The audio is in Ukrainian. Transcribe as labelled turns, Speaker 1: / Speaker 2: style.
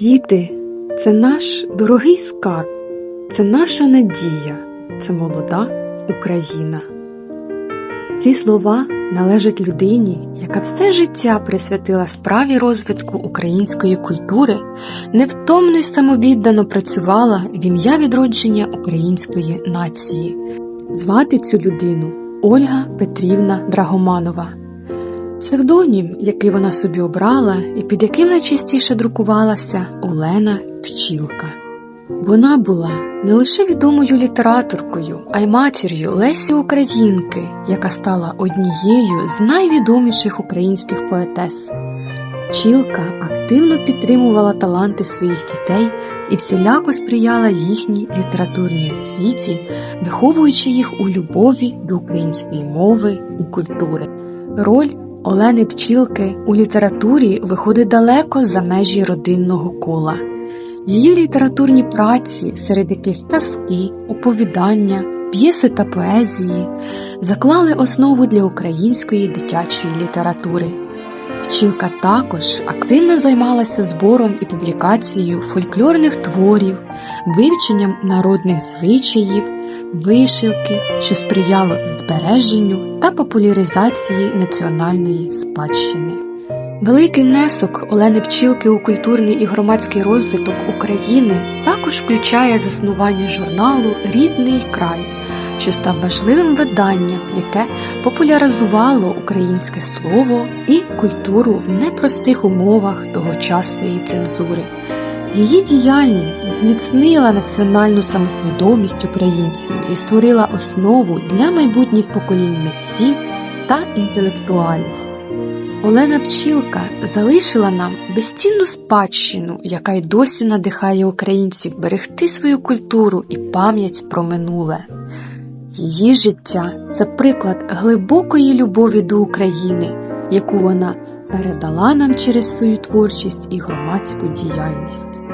Speaker 1: Діти це наш дорогий скарб, це наша надія, це молода Україна. Ці слова належать людині, яка все життя присвятила справі розвитку української культури, невтомно й самовіддано працювала в ім'я відродження української нації. Звати цю людину Ольга Петрівна Драгоманова. Псевдонім, який вона собі обрала і під яким найчастіше друкувалася Олена Пчілка. Вона була не лише відомою літераторкою, а й матір'ю Лесі Українки, яка стала однією з найвідоміших українських поетес. Пчілка активно підтримувала таланти своїх дітей і всіляко сприяла їхній літературній освіті, виховуючи їх у любові до української мови і культури. Роль Олени Пчілки у літературі виходить далеко за межі родинного кола. Її літературні праці, серед яких казки, оповідання, п'єси та поезії, заклали основу для української дитячої літератури. Пчілка також активно займалася збором і публікацією фольклорних творів, вивченням народних звичаїв, вишивки, що сприяло збереженню та популяризації національної спадщини. Великий внесок Олени Пчілки у культурний і громадський розвиток України також включає заснування журналу Рідний край, що став важливим виданням, яке популяризувало українське слово і культуру в непростих умовах тогочасної цензури. Її діяльність зміцнила національну самосвідомість українців і створила основу для майбутніх поколінь митців та інтелектуалів. Олена Пчілка залишила нам безцінну спадщину, яка й досі надихає українців берегти свою культуру і пам'ять про минуле. Її життя це приклад глибокої любові до України, яку вона передала нам через свою творчість і громадську діяльність.